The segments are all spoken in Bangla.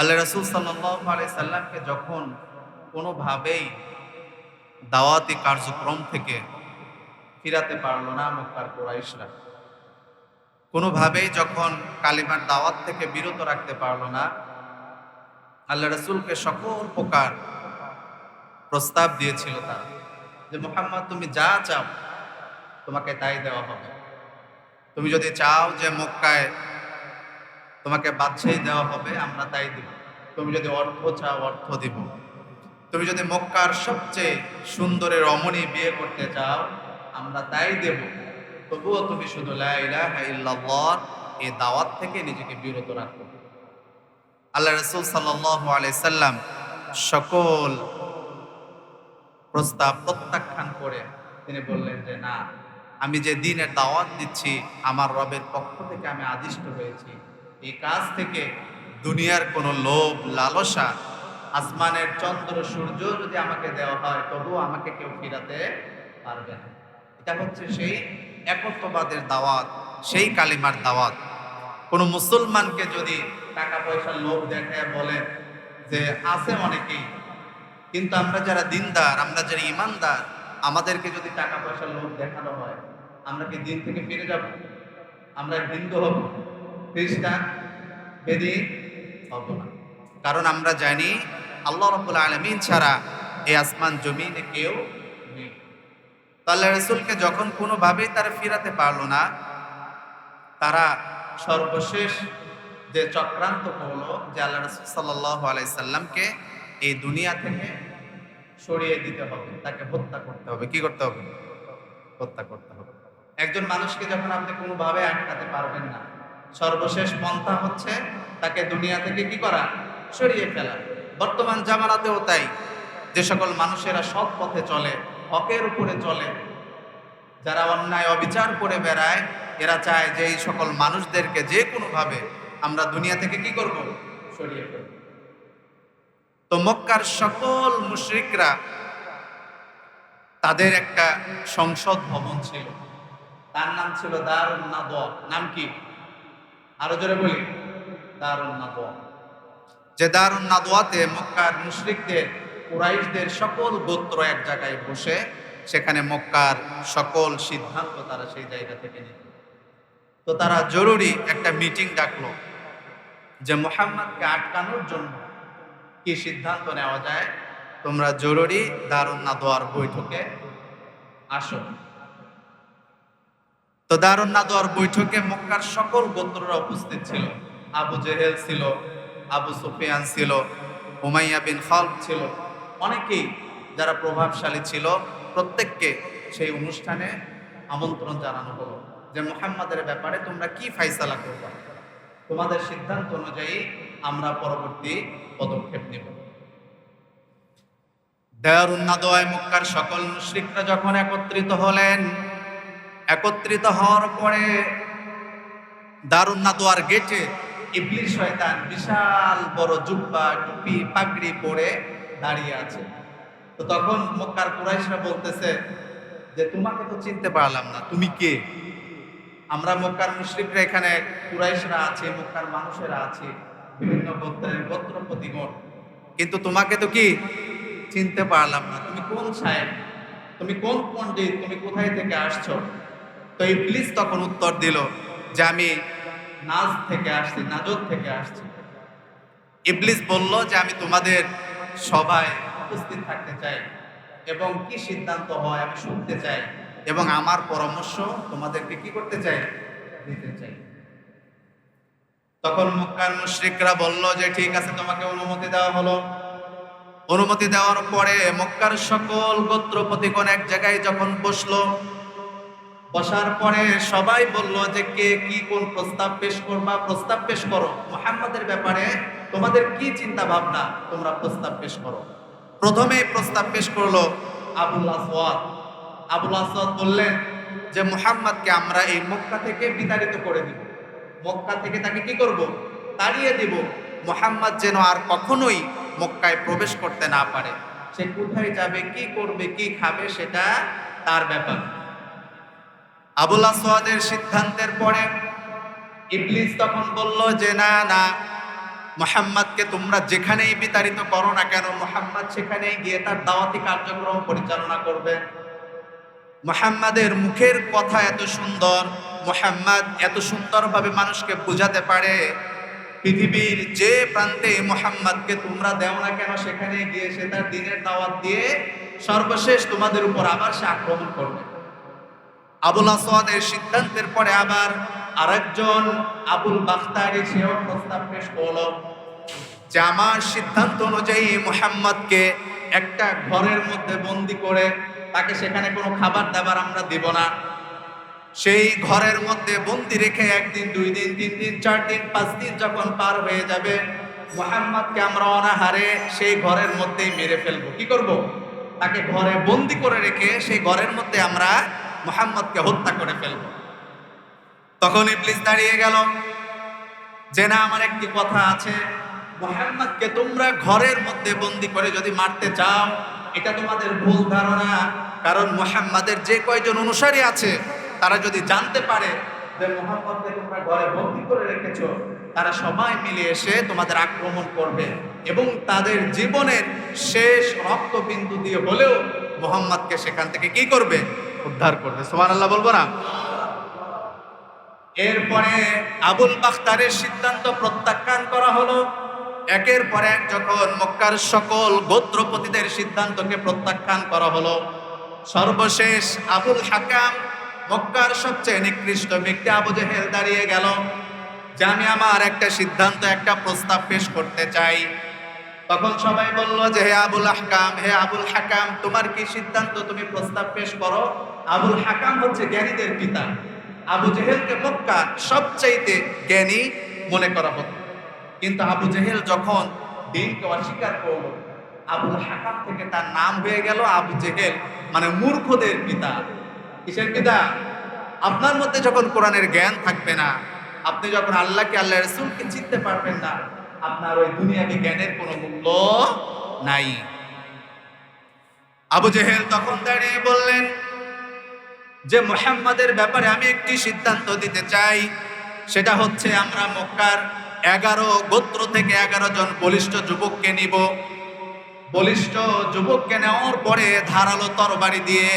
আল্লাহ রসুল সাল্লামকে যখন কোনোভাবেই দাওয়াতি কার্যক্রম থেকে ফিরাতে পারল না মক্কার কোরাইশরা, কোনোভাবেই যখন কালিমার দাওয়াত থেকে বিরত রাখতে পারল না, আল্লাহ রসুলকে সকল প্রকার প্রস্তাব দিয়েছিল তারা যে, মোহাম্মদ, তুমি যা চাও তোমাকে তাই দেওয়া হবে। তুমি যদি চাও যে মক্কায় তোমাকে বাদশাহী দেওয়া হবে, আমরা তাই দিব। তুমি যদি অর্থ চাও, অর্থ দিব। তুমি যদি মক্কার সবচেয়ে সুন্দরের রমণী বিয়ে করতে চাও, আমরা তাই দেব। তবুও তুমি শুধু ইল্লাল্লাহ এই দাওয়াত থেকে নিজেকে বিরত রাখো। আল্লাহ রসুল সাল্লাম সকল প্রস্তাব প্রত্যাখ্যান করে তিনি বললেন যে, না, আমি যে দিনের দাওয়াত দিচ্ছি, আমার রবের পক্ষ থেকে আমি আদিষ্ট হয়েছি। এই কাজ থেকে দুনিয়ার কোনো লোভ, লালসা, আসমানের চন্দ্র, সূর্য যদি আমাকে দেওয়া হয়, তবুও আমাকে কেউ ফিরাতে পারবে না। এটা হচ্ছে সেই একত্ববাদের দাওয়াত, সেই কালিমার দাওয়াত। কোনো মুসলমানকে যদি টাকা পয়সার লোভ দেখে বলে যে আছে অনেকেই, কিন্তু আমরা যারা দিনদার, আমরা যারা ইমানদার, আমাদেরকে যদি টাকা পয়সার লোভ দেখানো হয়, আমরা কি দিন থেকে ফিরে যাব? আমরা হিন্দু হব? খ্রিস্টান, বেদি হব না কারণ আমরা জানি আল্লাহ রব্বুল আলমিন ছাড়া এই আসমান, জমিনে কেউ আল্লাহ রসুলকে যখন কোনোভাবেই তারা ফিরাতে পারল না, তারা সর্বশেষ যে চক্রান্ত করল যে আল্লাহ রসুল সাল্লাহ আলাইসাল্লামকে এই দুনিয়া থেকে সরিয়ে দিতে হবে, তাকে হত্যা করতে হবে। কি করতে হবে? হত্যা করতে হবে। একজন মানুষকে যখন আপনি কোনোভাবে আটকাতে পারবেন না সর্বশেষ পন্থা হচ্ছে তাকে দুনিয়া থেকে কি করা? সরিয়ে ফেলা। বর্তমান জামানাতেও তাই। যে সকল মানুষেরা সৎ পথে চলে, হকের উপরে চলে, যারা অন্যায়, অবিচার করে বেড়ায়, এরা চায় যে এই সকল মানুষদেরকে যে কোনোভাবে আমরা দুনিয়া থেকে কি করব? সরিয়ে ফেলব। তো মক্কার সকল মুশরিকরা তাদের একটা সংসদ ভবন ছিল। তার নাম ছিল দারুণ নাদওয়া নাম কি? আরও জোরে বলি, দারুণ নাদওয়া যে দারুণ নাদওয়াতে মক্কার মুশরিকদের, কুরাইশদের সকল গোত্র এক জায়গায় বসে, সেখানে মক্কার সকল সিদ্ধান্ত তারা সেই জায়গা থেকে নিত তো তারা জরুরি একটা মিটিং ডাকলো যে মোহাম্মদকে আটকানোর জন্য কি সিদ্ধান্ত নেওয়া যায়? তোমরা জরুরি দারুণ নাদোয়ার বৈঠকে আসো। তো দারুণ বৈঠকে মক্কার সকল গোত্ররা উপস্থিত ছিল। আবু জেহেল ছিল, আবু সুফিয়ান ছিল, উমাইয়া বিন খালদ ছিল। অনেকেই যারা প্রভাবশালী ছিল, প্রত্যেককে সেই অনুষ্ঠানে আমন্ত্রণ জানানো হলো যে, মোহাম্মদের ব্যাপারে তোমরা কি ফাইসালা করবা? তোমাদের সিদ্ধান্ত অনুযায়ী আমরা পরবর্তী পদক্ষেপ নেব। দেয়ারুন্নাদোয় মক্কার সকল মুশরিকরা যখন একত্রিত হলেন একত্রিত হওয়ার পরে দারুন্নাদোয়ার গেটে ইবলিস শয়তান বিশাল বড় জুব্বা, টুপি, পাগড়ি পরে দাঁড়িয়ে আছে। তো তখন মক্কার কুরাইশরা বলতেছে যে, তোমাকে তো চিনতে পারলাম না, তুমি কে? আমরা মক্কার মুশরিকরা এখানে কুরাইশরা আছে, মক্কার মানুষেরা আছে, বিভিন্ন গোত্রের গোত্রপতিগণ কিন্তু তোমাকে তো কি চিনতে পারলাম না? তুমি কোন সাহেব? তুমি কোন পণ্ডিত? তুমি কোথায় থেকে আসছো? তো ইবলিস তখন উত্তর দিল যে আমি নাজ থেকে আসছি নাজত থেকে আসছি। ইবলিস বলল যে আমি তোমাদের সভায় উপস্থিত থাকতে চাই এবং কি সিদ্ধান্ত হয় আমি শুনতে চাই এবং আমার পরামর্শ তোমাদেরকে কি করতে চাই দিতে চাই। তখন মক্কার মুশরিকরা বলল যে ঠিক আছে, তোমাকে অনুমতি দেওয়া হলো। অনুমতি দেওয়ার পরে মক্কার সকল গোত্রপতিগণ এক জায়গায় যখন বসল বসার পরে সবাই বলল যে কে কি কোন প্রস্তাব পেশ করবা? প্রস্তাব পেশ করো। মোহাম্মদের ব্যাপারে তোমাদের কি চিন্তা ভাবনা? তোমরা প্রস্তাব পেশ করো। প্রথমে প্রস্তাব পেশ করল আবুল আসওয়াদ। আবুল আসওয়াদ বললেন যে, মুহাম্মদকে আমরা এই মক্কা থেকে বিতাড়িত করে দিব। মক্কা থেকে তাকে কি করব? তাড়িয়ে দিব। মোহাম্মদ যেন আর কখনোই মক্কায় প্রবেশ করতে না পারে। সে কোথায় যাবে, কি করবে, কি খাবে সেটা তার ব্যাপার। আবুল আসওয়াদের সিদ্ধান্তের পরে ইবলিস তখন বলল যে, না না, মোহাম্মদকে তোমরা যেখানেই বিতাড়িত করো না কেন, মোহাম্মদ সেখানেই গিয়ে তার দাওয়াতি কার্যক্রম পরিচালনা করবে। মোহাম্মদের মুখের কথা এত সুন্দর, মোহাম্মদ এত সুন্দরভাবে মানুষকে বোঝাতে পারে। পৃথিবীর যে প্রান্তে মোহাম্মদকে তোমরা দেও না কেন সেখানে গিয়ে সে তার দিনের দাওয়াত দিয়ে সর্বশেষ তোমাদের উপর আবার সে আক্রমণ করবে। আবুল আসাদের সিদ্ধান্তের পরে আবার আরেকজন আবুল বাখতারি, সেও প্রস্তাব পেশ করল যে আমার সিদ্ধান্ত অনুযায়ী মোহাম্মদকে একটা ঘরের মধ্যে বন্দি করে তাকে সেখানে কোনো খাবার দাবার আমরা দিব না। সেই ঘরের মধ্যে বন্দি রেখে একদিন, দুই দিন, তিন দিন, চার দিন, পাঁচ দিন যখন পার হয়ে যাবে, মোহাম্মদকে আমরা অনাহারে সেই ঘরের মধ্যেই মেরে ফেলব। কি করব? তাকে ঘরে বন্দি করে রেখে সেই ঘরের মধ্যে আমরা মোহাম্মদকে হত্যা করে ফেলব। তখন ইবলিস দাঁড়িয়ে গেল। যে না, আমার একটি কথা আছে। মোহাম্মদকে তোমরা ঘরের মধ্যে বন্দি করে যদি মারতে চাও, এটা তোমাদের ভুল ধারণা। কারণ মোহাম্মদের যে কয়জন অনুসারী আছে, তারা যদি জানতে পারে যে মোহাম্মদকে তোমরা ঘরে বন্দি করে রেখেছো, তারা সবাই মিলে এসে তোমাদের আক্রমণ করবে এবং তাদের জীবনের শেষ রক্তবিন্দু দিয়ে হলেও মোহাম্মদকে সেখান থেকে কি করবে? উদ্ধার করবে। সোমান আল্লাহ বলব না? এরপরে আবুল বাখতারের সিদ্ধান্ত প্রত্যাখ্যান করা হলো। একের পর এক যখন মক্কার সকল গোত্রপতিদের সিদ্ধান্তকে প্রত্যাখ্যান করা হলো, সর্বশেষ আবুল হাকাম মক্কার সবচেয়ে নিকৃষ্ট ব্যক্তি আবু জেহেল দাঁড়িয়ে গেল। যে আমি আমার একটা সিদ্ধান্ত, একটা প্রস্তাব পেশ করতে চাই। তখন সবাই বলল যে, হে আবুল হাকাম হে আবুল হাকাম, তোমার কি সিদ্ধান্ত তুমি প্রস্তাব পেশ করো? আবুল হাকাম হচ্ছে জ্ঞানীদের পিতা। আবু জেহেলকে মক্কা সবচাইতে জ্ঞানী মনে করা হতো। কিন্তু আবু জেহেল যখন দিনকে অস্বীকার করল, আবুল হাকাম থেকে তার নাম হয়ে গেল আবু জেহেল মানে মূর্খদের পিতা। কিসের পিতা? আপনার মধ্যে যখন কোরআনের জ্ঞান থাকবে না, আপনি যখন আল্লাহকে আল্লাহ রসুলকে চিনতে পারবেন না আপনার ওই দুনিয়াকে জ্ঞানের কোনো মূল্য নাই। আবু জেহেল তখন দাঁড়িয়ে বললেন, যে মোহাম্মদের ব্যাপারে আমি একটি সিদ্ধান্ত দিতে চাই, সেটা হচ্ছে আমরা মক্কার এগারো গোত্র থেকে এগারো জন বলিষ্ঠ যুবককে নিব। বলিষ্ঠ যুবককে নেওয়ার পরে ধারালো তরবারি দিয়ে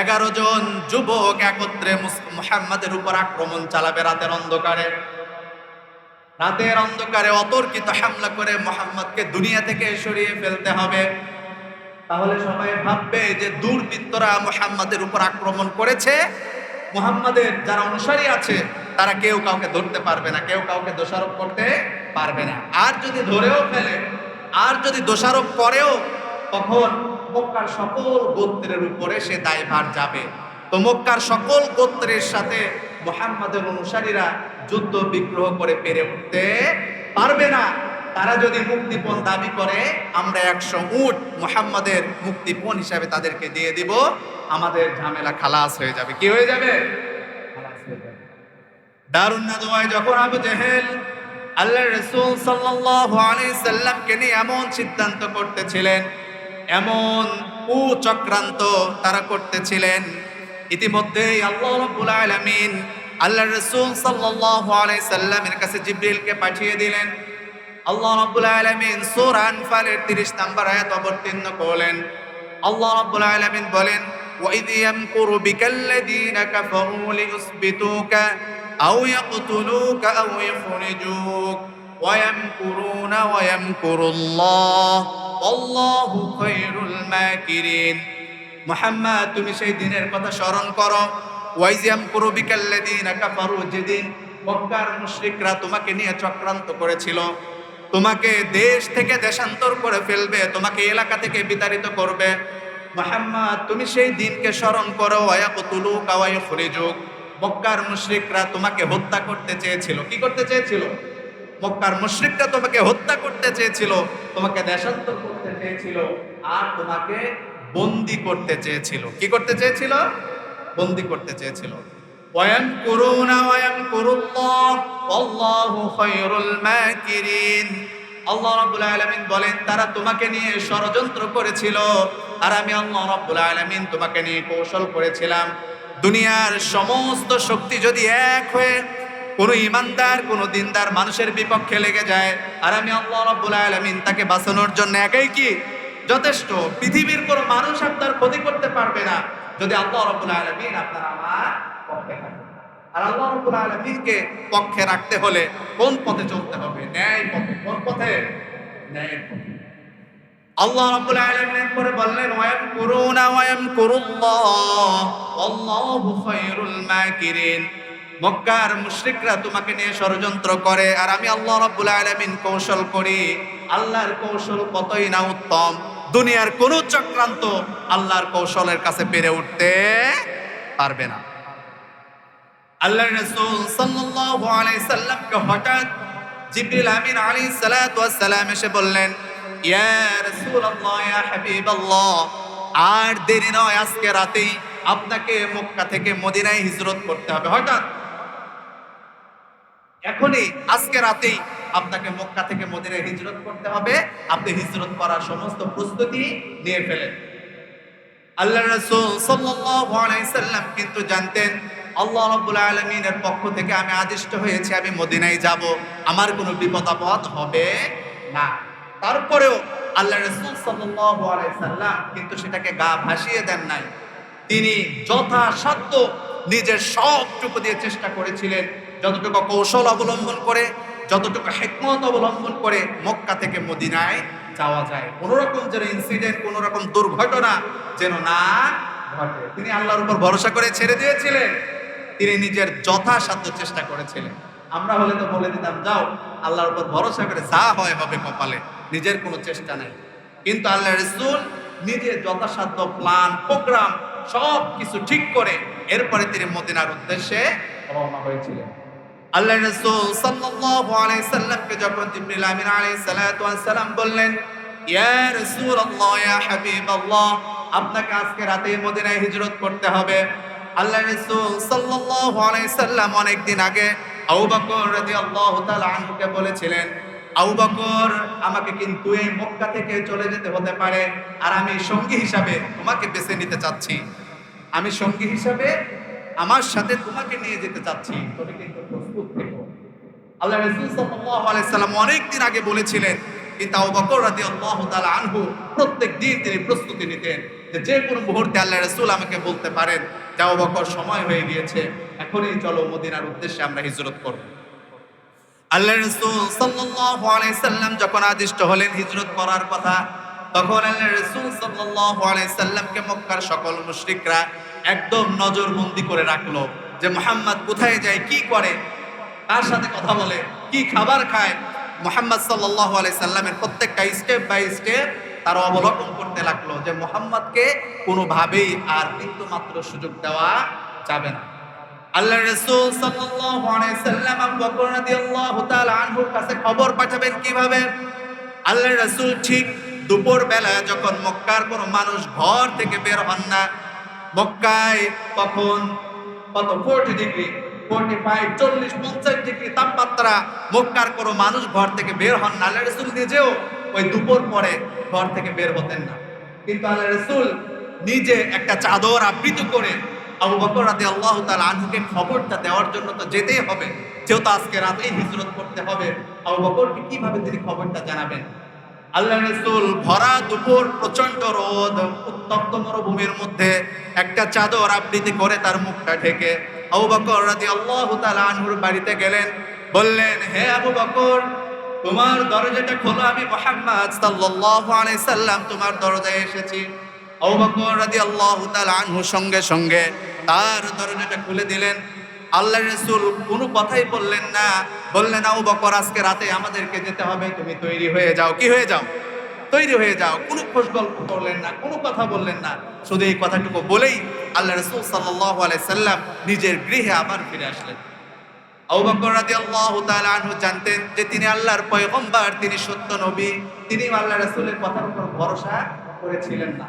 এগারো জন যুবক একত্রে মুহাম্মাদের উপর আক্রমণ চালাবে রাতের অন্ধকারে। রাতের অন্ধকারে অতর্কিত হামলা করে মোহাম্মদকে দুনিয়া থেকে সরিয়ে ফেলতে হবে। তাহলে সবাই ভাববে যে দুর্বৃত্তরা মোহাম্মদের উপর আক্রমণ করেছে। মোহাম্মদের যারা অনুসারী আছে, তারা কেউ কাউকে ধরতে পারবে না, কেউ কাউকে দোষারোপ করতে পারবে না। আর যদি ধরেও ফেলে, আর যদি দোষারোপ করেও, তখন সকল গোত্রের উপরে সে দায়ভার যাবে। তো মক্কার সকল গোত্রের সাথে মোহাম্মদের অনুসারীরা যুদ্ধ বিগ্রহ করে পেরে উঠতে পারবে না। তারা যদি মুক্তিপণ দাবি করে, আমরা একশো উট মোহাম্মদের মুক্তিপণ হিসাবে তাদেরকে দিয়ে দিব। আমাদের ঝামেলা খালাস হয়ে যাবে। কি হয়ে যাবে? দারুন্নাদুয়ায় যখন আবু জেহেল আল্লাহ রসুল আলাইহি সাল্লামকে নিয়ে এমন সিদ্ধান্ত করতেছিলেন, এমন কুচক্রান্ত তারা করতেছিলেন ইতিমধ্যেই আল্লাহ রাব্বুল আলামিন আল্লাহ রসুল সাল্লাল্লাহু আলাইহি সাল্লামের কাছে জিব্রিলকে পাঠিয়ে দিলেন আল্লাহ রাব্বুল আলামিন সূরা আনফালের 30 নম্বর আয়াত অবতীর্ণ করলেন আল্লাহ রাব্বুল আলামিন বলেন وإذ يمكر بك الذين كفروا ليثبتوك أو يقتلوك أو يخرجوك ويمكرون ويمكر الله والله خير الماكرين মোহাম্মদ, তুমি সেই দিনের কথা স্মরণ করো। ওয়াইজিয়াম কুরুবিকাল্লাযীনা কাফারু, যেদিন মক্কার মুশরিকরা তোমাকে নিয়ে চক্রান্ত করেছিল, তোমাকে দেশ থেকে দেশান্তর করে ফেলবে, তোমাকে এলাকা থেকে বিতাড়িত করবে। মোহাম্মদ, তুমি সেই দিনকে স্মরণ করো ওয়ায়াকুতুলু কাওয়াই খুরিজুক মক্কার মুশরিকরা তোমাকে হত্যা করতে চেয়েছিল। কি করতে চেয়েছিল? মক্কার মুশরিকরা তোমাকে হত্যা করতে চেয়েছিল, তোমাকে দেশান্তর করতে চেয়েছিল, আর তোমাকে বন্দি করতে চেয়েছিল। কি করতে চেয়েছিল? বন্দি করতে চেয়েছিল। ওয়াম করুনা ওয়াম করুল্লাহ আল্লাহু খায়রুল আল্লাহ রাব্বুল আলামিন বলেন, তারা তোমাকে নিয়ে ষড়যন্ত্র করেছিল আর আমি আল্লাহ রাব্বুল আলামিন তোমাকে নিয়ে কৌশল করেছিলাম। দুনিয়ার সমস্ত শক্তি যদি এক হয়ে কোনো ইমানদার, কোনো দিনদার মানুষের বিপক্ষে লেগে যায়, আর আমি আল্লাহ রাব্বুল আলামিন তাকে বাঁচানোর জন্য একাই কি? যথেষ্ট। পৃথিবীর কোনো মানুষ আপনার ক্ষতি করতে পারবে না। যদি আল্লাহ রাব্বুল আলামিন আপনার আমার পক্ষে আর আল্লাহ পক্ষে রাখতে হলে কোন পথে চলতে হবে? ন্যায় পথে। কোন পথে? ন্যায়ের পথে। আল্লাহ আলামিন বললেন ওয়ায়াম ওয়ায়াম আল্লাহু খায়রুল মাকিরিন। মক্কার মুশরিকরা তোমাকে নিয়ে ষড়যন্ত্র করে, আর আমি আল্লাহ রাব্বুল আলামিন কৌশল করি। আল্লাহর কৌশল কতই না উত্তম। দুনিয়ার কোন চক্রান্ত আল্লাহর কৌশলের কাছে পেরে উঠতে পারবে না। আল্লাহ রাসূল সাল্লাল্লাহু আলাইহি সাল্লামকে হঠাৎ জিবরিল আমিন আলাইহিস সালাতু ওয়াস এসে বললেন, ইয়া রাসূলুল্লাহ, ইয়া হাবিবাল্লাহ, আর দেরি নয়, আজকে রাতেই আপনাকে মক্কা থেকে মদিনায় হিজরত করতে হবে। হঠাৎ এখনই আজকে রাতেই আপনাকে মক্কা থেকে মদিনায় হিজরত করতে হবে। আপনি হিজরত করার সমস্ত প্রস্তুতি নিয়ে ফেলেন। আল্লাহ রাসূল সাল্লাম কিন্তু জানতেন, আল্লাহ রাব্বুল আলামিনের পক্ষ থেকে আমি আদিষ্ট হয়েছি, আমি মদিনায় যাব। আমার কোনো বিপদ আপদ হবে না। তারপরেও আল্লাহ রাসূল সাল্লাম কিন্তু সেটাকে গা ভাসিয়ে দেন নাই। তিনি যথাসাধ্য নিজের সবটুকু দিয়ে চেষ্টা করেছিলেন, যতটুকু কৌশল অবলম্বন করে যতটুকু হেকমত অবলম্বন করে মক্কা থেকে মদিনায় যাওয়া যায়। কোনো রকম যেন ইনসিডেন্ট কোনো রকম দুর্ঘটনা যেন না ঘটে। তিনি আল্লাহর উপর ভরসা করে ছেড়ে দিয়েছিলেন। তিনি নিজের যথাসাধ্য চেষ্টা করেছিলেন। আমরা হলে তো বলে দিতাম, যাও, আল্লাহর উপর ভরসা করে যা হয় হবে কপালে, নিজের কোনো চেষ্টা নেই। কিন্তু আল্লাহ রসুল নিজের যথাসাধ্য প্ল্যান প্রোগ্রাম সব কিছু ঠিক করে এরপরে তিনি মদিনার উদ্দেশ্যে রওনা হয়েছিলেন। আল্লাহ রাসূল সাল্লাল্লাহু আলাইহি সাল্লামকে যখন জিবরিল আমিন আলাইহিস সালাতু ওয়াস সালাম বললেন, ইয়া রাসূলুল্লাহ, ইয়া হাবিবাল্লাহ, আপনাকে আজকে রাতে মদিনায় হিজরত করতে হবে। আল্লাহ রাসূল সাল্লাল্লাহু আলাইহি সাল্লাম অনেক দিন আগে আবু বকর রাদিয়াল্লাহু তাআলা আনহুকে বলেছিলেন, আবু বকর, আমাকে কিন্তু এই মক্কা থেকে চলে যেতে হতে পারে, আর আমি সঙ্গী হিসাবে তোমাকে বেছে নিতে চাচ্ছি। আমি সঙ্গী হিসাবে আমার সাথে তোমাকে নিয়ে যেতে চাচ্ছি। আল্লাহ অনেক দিন আগে বলেছিলেন আনহু, প্রত্যেক দিন তিনি প্রস্তুতি নিতেন যে যে কোনো মুহূর্তে আল্লাহ আমাকে বলতে পারেন, যে সময় হয়ে গিয়েছে, এখনই চলো মদিনার উদ্দেশ্যে আমরা হিজরত করব। আল্লাহ রাসূল সাল্লাল্লাহু আলাইহি সাল্লাম যখন আদিষ্ট হলেন হিজরত করার কথা, তখন আল্লাহ রাসূল সাল্লাল্লাহু আলাইহি সাল্লামকে মক্কার সকল মুশরিকরা একদম নজরবন্দি করে রাখল যে মোহাম্মদ কোথায় যায়, কি করে? তার সাথে কথা বলে, কি খাবার খায়? মোহাম্মদ আলাইহি সাল্লামের প্রত্যেকটা স্টেপ বাই স্টেপ তারা অবলম্বন করতে লাগল যে মোহাম্মদকে কোনোভাবেই আর কিন্তু মাত্র সুযোগ দেওয়া যাবে না। আল্লাহ রসুল সাল্লাম তাআলা আনহুর কাছে খবর পাঠাবেন কীভাবে? আল্লাহ রাসূল ঠিক দুপুর বেলা যখন মক্কার কোনো মানুষ ঘর থেকে বের হন না মক্কায় তখন কত? ফোরটি ডিগ্রি ফোরটি ফাইভ চল্লিশ, পঞ্চাশ ডিগ্রি তাপমাত্রা। মক্কার কোনো মানুষ ঘর থেকে বের হন না। আল্লাহ রসুল নিজেও ওই দুপুর পরে ঘর থেকে বের হতেন না। কিন্তু আল্লাহ রসুল নিজে একটা চাদর আবৃত করে আবু বকর রাতে আল্লাহ তাআলা আনহুকে খবরটা দেওয়ার জন্য তো যেতেই হবে। যেহেতু আজকে রাতেই হিজরত করতে হবে। আবু বকরকে কীভাবে তিনি খবরটা জানাবেন? আল্লাহ রসুল ভরা দুপুর প্রচণ্ড রোদ, উত্তপ্ত মরুভূমির মধ্যে একটা চাদর আবৃত্তি করে তার মুখটা ঢেকে আবু বকর রাজি আল্লাহ আনহুর বাড়িতে গেলেন, বললেন, হে আবু বকর, তোমার দরজাটা খোলো, আমি মোহাম্মদ সাল্লাল্লাহু আলাইহি সাল্লাম তোমার দরজায় এসেছি। আবু বকর রাজি আল্লাহ আনহু সঙ্গে সঙ্গে তার দরজাটা খুলে দিলেন আল্লাহ রসুল কোনো কথাই বললেন না। বললেন, আবু বকর, আজকে রাতে আমাদেরকে যেতে হবে। তুমি তৈরি হয়ে যাও। কি হয়ে যাও? তৈরি হয়ে যাও। কোনো খোঁজ গল্প করলেন না, কোনো কথা বললেন না। শুধু এই কথাটুকু বলেই আল্লাহ রসুল সাল্লাহ সাল্লাম নিজের গৃহে আবার ফিরে আসলেন। জানতেন যে তিনি আল্লাহর তিনি তিনি আল্লাহ রাসূলের ভরসা করেছিলেন না।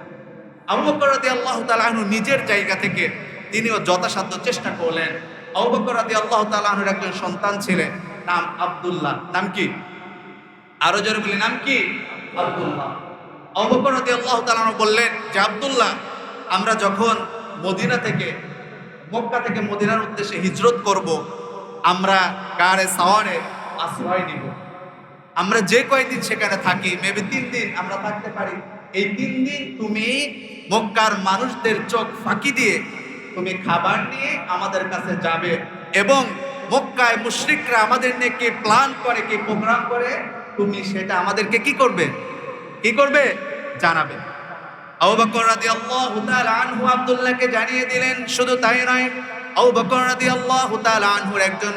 নিজের জায়গা থেকে তিনিও যথাসাধ্য চেষ্টা করলেন। আবু বকর রাদিয়াল্লাহু তাআলা একজন সন্তান ছিলেন, নাম আব্দুল্লাহ। নাম কি? আরও জোরে বলি, নাম কি? আব্দুল্লাহ। আবু বকর রাদিয়াল্লাহু তাআলা বললেন যে, আব্দুল্লাহ, আমরা যখন মদিনা থেকে, মক্কা থেকে মদিনার উদ্দেশ্যে হিজরত করব, আমরা কারে সাওয়ারে আশ্রয় নিব। আমরা যে কয়দিন সেখানে থাকি, মেবি তিন দিন আমরা থাকতে পারি। এই তিন দিন তুমি মক্কার মানুষদের চোখ ফাঁকি দিয়ে তুমি খাবার নিয়ে আমাদের কাছে যাবে এবং মক্কায় মুশরিকরা আমাদের নিয়ে কি প্ল্যান করে, কি প্রোগ্রাম করে, তুমি সেটা আমাদেরকে কি করবে? কি করবে? জানাবে। আবু বকর রাদিয়াল্লাহু তাআলা আনহু আব্দুল্লাহকে জানিয়ে দিলেন, শুধু তাই নয়, আবু বকর রাদিয়াল্লাহু তাআলা আনহুর একজন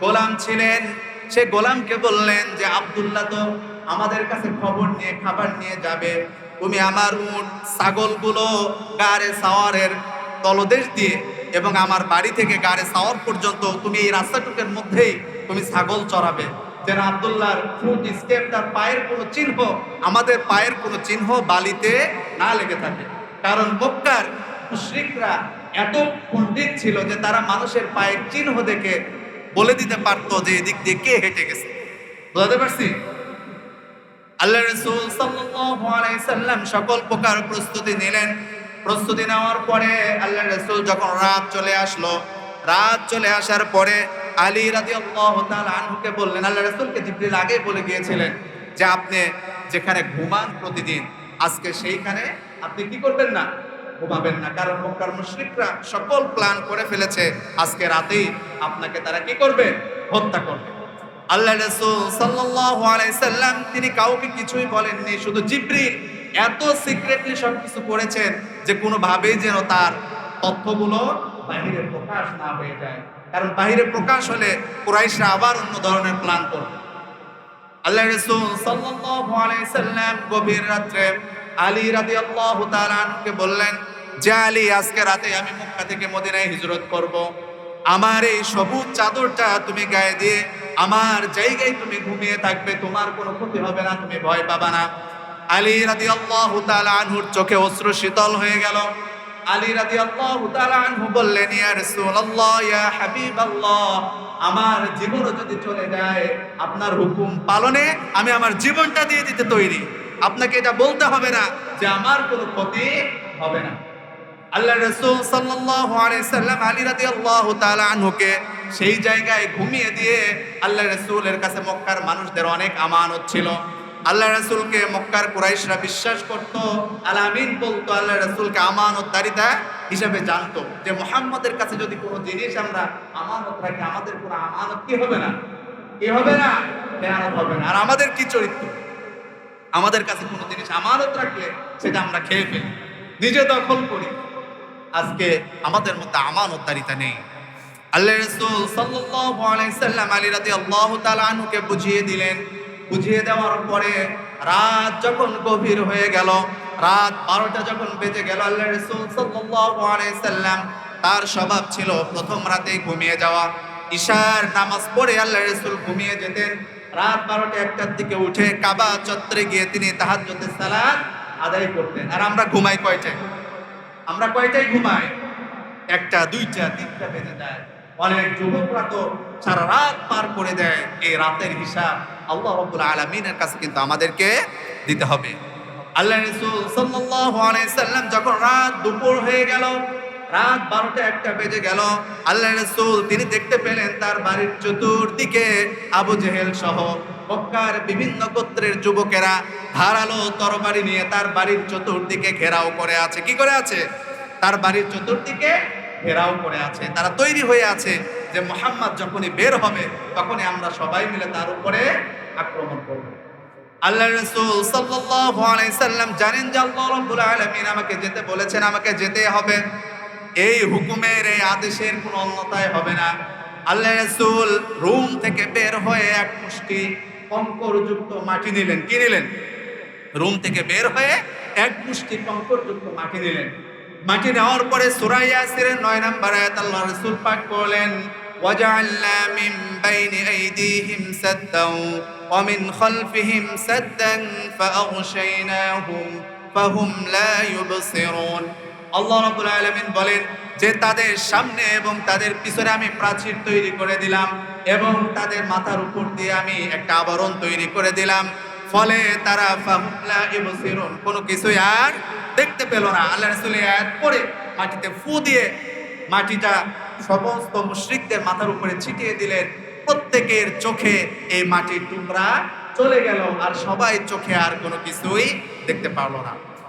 গোলাম ছিলেন। সে গোলামকে বললেন যে, আব্দুল্লাহ তো আমাদের কাছে খবর নিয়ে, খাবার নিয়ে যাবে। তুমি আমার উট, ছাগলগুলো গাড়ে, সাওয়ারের তলদেশ দিয়ে এবং আমার বাড়ি থেকে গাড়ে সাওয়ার পর্যন্ত তুমি এই রাস্তাটুকের মধ্যেই তুমি ছাগল চড়াবে। যেন আব্দুল্লাহর ফুট স্টেপ তার পায়ের কোনো চিহ্ন, আমাদের পায়ের কোনো চিহ্ন বালিতে না লেগে থাকে। কারণ মক্কার মুশরিকরা এত পণ্ডিত ছিল যে তারা মানুষের পায়ের চিহ্ন দেখে বলে দিতে পারতো যে এদিক দিয়ে কে হেঁটে গেছে। বুঝতে পারছি? আল্লাহ রসুল সাল্লাম সকল প্রকার প্রস্তুতি নিলেন। প্রস্তুতি নেওয়ার পরে আল্লাহ রসুল যখন রাত চলে আসলো, রাত চলে আসার পরে আলী তাআলা আনহুকে বললেন, আল্লাহ রসুলকে জিবরিল আগেই বলে গিয়েছিলেন যে আপনি যেখানে ঘুমান প্রতিদিন, আজকে সেইখানে আপনি কি করবেন না? ঘুমাবেন না। কারণ মক্কার মুশরিকরা সকল প্ল্যান করে ফেলেছে, আজকে রাতেই আপনাকে তারা কি করবে? হত্যা করবে। আল্লাহ রসুল আলাইহি সাল্লাম, তিনি কাউকে কিছুই বলেননি, শুধু জিব্রিল এত সিক্রেটলি সবকিছু করেছেন যে কোনোভাবেই যেন তার তথ্যগুলো বাহিরে প্রকাশ না হয়ে যায়। কারণ বাহিরে প্রকাশ হলে কুরাইশরা আবার অন্য ধরনের প্ল্যান করবে। আল্লাহ রসুল সাল্লাল্লাহু আলাইহি সাল্লাম গভীর রাত্রে আলী রাদিয়াল্লাহু তাআলা আনহুকে বললেন, যে আলী, আজকে রাতে আমি মক্কা থেকে মদিনায় হিজরত করব। আমার এই সবুজ চাদরটা তুমি গায়ে দিয়ে, আমার জায়গায় তুমি ঘুমিয়ে থাকবে, তোমার কোনো ক্ষতি হবে না, তুমি ভয় পাবা না। আলী রাদিয়াল্লাহু তাআলা আনহুর চোখে অশ্রু শীতল হয়ে গেল। আলী রাদিয়াল্লাহু তাআলা আনহু বললেন, ইয়া রাসূলুল্লাহ, ইয়া হাবিবাল্লাহ, আমার জীবনও যদি চলে যায়, আপনার হুকুম পালনে আমি আমার জীবনটা দিয়ে দিতে তৈরি। আপনাকে এটা বলতে হবে না যে আমার কোনো ক্ষতি হবে না। আল্লাহ রসুল সাল্লাল্লাহু আলাইহি সাল্লাম আলী রাদিয়াল্লাহু তাআলা আনহুকে সেই জায়গায় ঘুমিয়ে দিয়ে আল্লাহ রসুলের কাছে মক্কার মানুষদের অনেক আমানত ছিল। আল্লাহ রসুলকে মক্কার কুরাইশরা বিশ্বাস করত, আল আমিন বলতো, আল্লাহ রসুলকে আমানত দারিতা হিসাবে জানতো যে মোহাম্মদের কাছে যদি কোনো জিনিস আমরা আমানত রাখি, আমাদের কোনো আমানত কি হবে না? কি হবে না? হবে না। আর আমাদের কি চরিত্র? আমাদের কাছে কোনো জিনিস আমানত রাখলে সেটা আমরা খেয়ে ফেলি, নিজে দখল করি। আজকে আমাদের মধ্যে আমানতদারিতা নেই। আল্লাহ রসুল সাল্লাল্লাহু আলাইহি সাল্লাম আলী রাদিয়াল্লাহু তাআলা আনহুকে বুঝিয়ে দিলেন বুঝিয়ে দেওয়ার পরে রাত যখন গভীর হয়ে গেল, রাত বারোটা যখন বেজে গেল আল্লাহ সাল্লাম তার স্বভাব ছিল প্রথম রাতে ঘুমিয়ে যাওয়া। ঈশার নামাজ পড়ে আল্লাহ রসুল ঘুমিয়ে যেতেন। রাত বারোটা একটার দিকে উঠে কাবা চত্বরে গিয়ে তিনি তাহাজ্জুদের সালাত আদায় করতেন। আর আমরা ঘুমাই কয়টায়? আমরা কয়টায় ঘুমাই? একটা, দুইটা, তিনটা বেজে যায়। অনেক যুবকরা তো সারা রাত পার করে দেয় এই রাতের হিসাব। আল্লাহ রব্বুল আলমিনের কাছে কিন্তু আমাদেরকে দিতে হবে। আল্লাহ রসুল সাল্লাম যখন রাত দুপুর হয়ে গেল, রাত বারোটা একটা বেজে গেল আল্লাহ রসুল তিনি দেখতে পেলেন তার বাড়ির চতুর্দিকে আবু জেহেল সহ মক্কার বিভিন্ন গোত্রের যুবকেরা ধারালো তরবারি নিয়ে তার বাড়ির চতুর্দিকে ঘেরাও করে আছে। কি করে আছে? তার বাড়ির চতুর্দিকে ঘেরাও করে আছে। তারা তৈরি হয়ে আছে। যে মোহাম্মদ যখনই বের হবে, তখনই আমরা সবাই মিলে তার উপরে আক্রমণ করব। আল্লাহ রসুল সাল্লাল্লাহু আলাইহি সাল্লাম জানেন যে আল্লাহ রাব্বুল আলামিন আমাকে যেতে বলেছেন, আমাকে যেতে হবে। এই হুকুমের, এই আদেশের কোনো অন্যতায় হবে না। আল্লাহ রসুল রুম থেকে বের হয়ে এক মুষ্টি কঙ্করযুক্ত মাটি নিলেন। কি নিলেন? রুম থেকে বের হয়ে এক মুষ্টি কঙ্করযুক্ত মাটি নিলেন। মাটি নেওয়ার পরে সূরা ইয়াসিরের 9 নম্বর আয়াত আল্লাহ রাসূল পাঠ করলেন وجعلنا من بين أيديهم سدا ومن خلفهم سدا فأغشيناهم فهم لا يبصرون আল্লাহ রাব্বুল আলামিন বলেন যে তাদের সামনে এবং তাদের পিছনে আমি প্রাচীর তৈরি করে দিলাম এবং তাদের মাথার উপর দিয়ে আমি একটা আবরণ তৈরি করে দিলাম ফলে তারা ফাহুমলা ইবসিরুন কোনো কিছুই আর দেখতে পেল না আল্লাহ রাসূল এই আয়াত পড়ে মাটিতে ফু দিয়ে মাটিটা সমস্ত মুশ্রিকদের মাথার উপরে ছিটিয়ে দিলেন। প্রত্যেকের চোখে এই মাটির টুকরা চলে গেল আর সবাই চোখে আর কোনো কিছুই দেখতে পারল না।